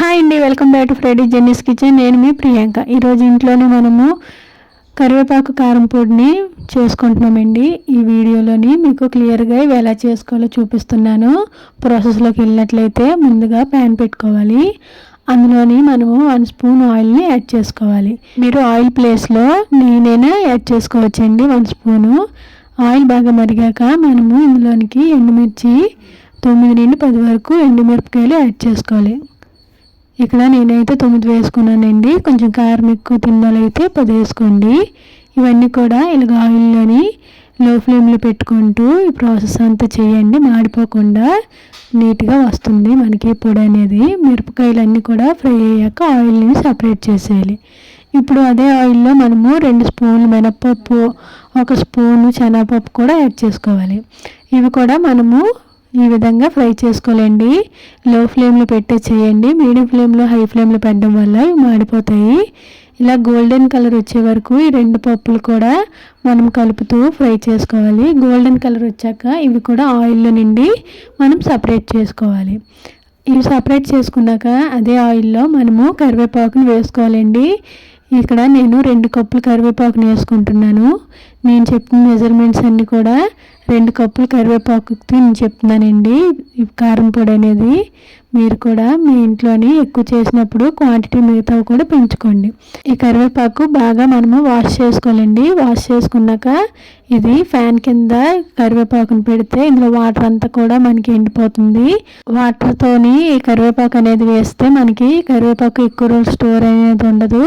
Hi అండి welcome back to Friday Jenny's kitchen. నేను మీ ప్రియాంక. ఈరోజు ఇంట్లోనే మనము కరివేపాకు కారం పొడిని చేసుకుంటున్నామండి. ఈ వీడియోలోని మీకు క్లియర్గా ఇవి ఎలా చేసుకోవాలో చూపిస్తున్నాను. ప్రాసెస్లోకి వెళ్ళినట్లయితే ముందుగా ప్యాన్ పెట్టుకోవాలి. అందులోని మనము వన్ స్పూన్ ఆయిల్ని యాడ్ చేసుకోవాలి. మీరు ఆయిల్ ప్లేస్లో నేనైనా యాడ్ చేసుకోవచ్చండి వన్ స్పూను. ఆయిల్ బాగా మరిగాక మనము ఇందులోనికి ఎండుమిర్చి తొమ్మిది నుండి పది వరకు ఎండుమిరపకాయలు యాడ్ చేసుకోవాలి. ఇక్కడ నేనైతే తొమ్మిది వేసుకున్నానండి. కొంచెం కారం ఎక్కువ తినాలైతే పది వేసుకోండి. ఇవన్నీ కూడా ఇలాగ ఆయిల్లోని లో ఫ్లేమ్లో పెట్టుకుంటూ ఈ ప్రాసెస్ అంతా చేయండి. మాడిపోకుండా నీట్గా వస్తుంది మనకి పొడి అనేది. మిరపకాయలు అన్నీ కూడా ఫ్రై అయ్యాక ఆయిల్ని సపరేట్ చేసేయాలి. ఇప్పుడు అదే ఆయిల్లో మనము రెండు స్పూన్లు మినప్పప్పు ఒక స్పూను శనగపప్పు కూడా యాడ్ చేసుకోవాలి. ఇవి కూడా మనము ఈ విధంగా ఫ్రై చేసుకోలేండి లో ఫ్లేమ్లో పెట్టే చేయండి. మీడియం ఫ్లేమ్లో హై ఫ్లేమ్లో పెట్టడం వల్ల ఇవి మాడిపోతాయి. ఇలా గోల్డెన్ కలర్ వచ్చే వరకు ఈ రెండు పప్పులు కూడా మనం కలుపుతూ ఫ్రై చేసుకోవాలి. గోల్డెన్ కలర్ వచ్చాక ఇవి కూడా ఆయిల్లో నిండి మనం సపరేట్ చేసుకోవాలి. ఇవి సపరేట్ చేసుకున్నాక అదే ఆయిల్లో మనము కరివేపాకును వేసుకోవాలండి. ఇక్కడ నేను రెండు కప్పులు కరివేపాకుని వేసుకుంటున్నాను. నేను చెప్పిన మెజర్మెంట్స్ అన్నీ కూడా రెండు కప్పులు కరివేపాకుతో నేను చెప్తున్నానండి. కారం పొడి అనేది మీరు కూడా మీ ఇంట్లోని ఎక్కువ చేసినప్పుడు క్వాంటిటీ మిగతా కూడా పెంచుకోండి. ఈ కరివేపాకు బాగా మనము వాష్ చేసుకోవాలండి. వాష్ చేసుకున్నాక ఇది ఫ్యాన్ కింద కరివేపాకును పెడితే ఇందులో వాటర్ అంతా కూడా మనకి ఎండిపోతుంది. వాటర్తోని ఈ కరివేపాకు అనేది వేస్తే మనకి కరివేపాకు ఎక్కువ రోజులు స్టోర్ అనేది ఉండదు.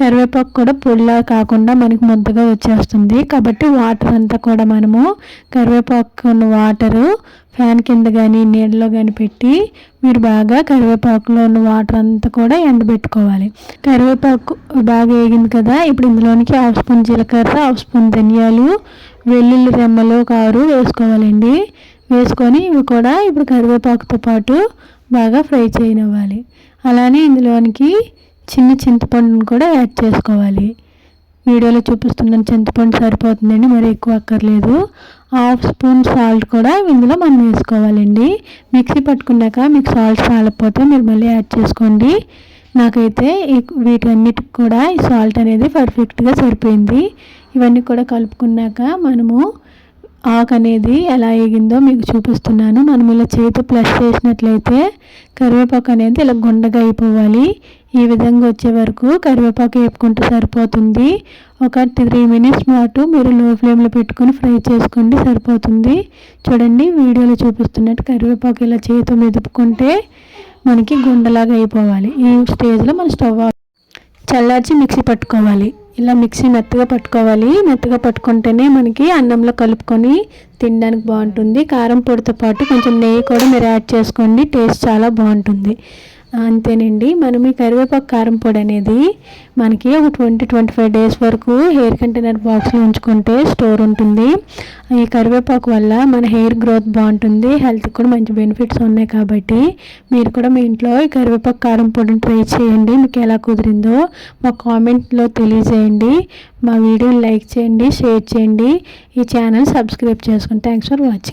కరివేపాకు కూడా పొడిలా కాకుండా మనకి ముద్దగా వచ్చేస్తుంది. కాబట్టి వాటర్ అంతా కూడా మనము కరివేపాకు ఉన్న వాటరు ఫ్యాన్ కింద కానీ నీళ్ళలో కానీ పెట్టి మీరు బాగా కరివేపాకులో ఉన్న వాటర్ అంతా కూడా ఎండబెట్టుకోవాలి. కరివేపాకు బాగా వేగింది కదా ఇప్పుడు ఇందులోనికి హాఫ్ స్పూన్ జీలకర్ర హాఫ్ స్పూన్ ధనియాలు వెల్లుల్లి రెమ్మలు కారు వేసుకోవాలండి. వేసుకొని ఇవి కూడా ఇప్పుడు కరివేపాకుతో పాటు బాగా ఫ్రై చేయనివ్వాలి. అలానే ఇందులోనికి చిన్న చింతపండును కూడా యాడ్ చేసుకోవాలి. వీడియోలో చూపిస్తున్నాను చింతపండు సరిపోతుందండి మరి ఎక్కువ అక్కర్లేదు. హాఫ్ స్పూన్ సాల్ట్ కూడా ఇందులో మనం వేసుకోవాలండి. మిక్సీ పట్టుకున్నాక మీకు సాల్ట్ చాలకపోతే మీరు మళ్ళీ యాడ్ చేసుకోండి. నాకైతే వీటన్నిటికి కూడా ఈ సాల్ట్ అనేది పర్ఫెక్ట్గా సరిపోయింది. ఇవన్నీ కూడా కలుపుకున్నాక మనము ఆకు అనేది ఎలా ఎగిందో మీకు చూపిస్తున్నాను. మనం ఇలా చేతి ప్లస్ చేసినట్లయితే కరివేపాకు అనేది ఇలా గుండగా అయిపోవాలి. ఈ విధంగా వచ్చే వరకు కరివేపాకు వేపుకుంటే సరిపోతుంది. ఒక త్రీ మినిట్స్ పాటు మీరు లో ఫ్లేమ్లో పెట్టుకొని ఫ్రై చేసుకోండి సరిపోతుంది. చూడండి వీడియోలో చూపిస్తున్నట్టు కరివేపాకు ఇలా చేతితో మెదుపుకుంటే మనకి గుండలాగా అయిపోవాలి. ఈ స్టేజ్లో మన స్టవ్ చల్లార్చి మిక్సీ పట్టుకోవాలి. ఇలా మిక్సీ మెత్తగా పట్టుకోవాలి. మెత్తగా పట్టుకుంటేనే మనకి అన్నంలో కలుపుకొని తినడానికి బాగుంటుంది. కారం పొడితో పాటు కొంచెం నెయ్యి కూడా మీరు యాడ్ చేసుకోండి. టేస్ట్ చాలా బాగుంటుంది. అంతేనండి. మనం ఈ కరివేపాకు కారం పొడి అనేది మనకి ఒక ట్వంటీ ట్వంటీ ఫైవ్ డేస్ వరకు హెయిర్ కంటైనర్ బాక్స్లో ఉంచుకుంటే స్టోర్ ఉంటుంది. ఈ కరివేపాకు వల్ల మన హెయిర్ గ్రోత్ బాగుంటుంది. హెల్త్కి కూడా మంచి బెనిఫిట్స్ ఉన్నాయి కాబట్టి మీరు కూడా మీ ఇంట్లో ఈ కరివేపాకు కారం పొడిని ట్రై చేయండి. మీకు ఎలా కుదిరిందో మా కామెంట్లో తెలియజేయండి. మా వీడియోని లైక్ చేయండి షేర్ చేయండి. ఈ ఛానల్ సబ్స్క్రైబ్ చేసుకోండి థ్యాంక్స్ ఫర్ వాచింగ్.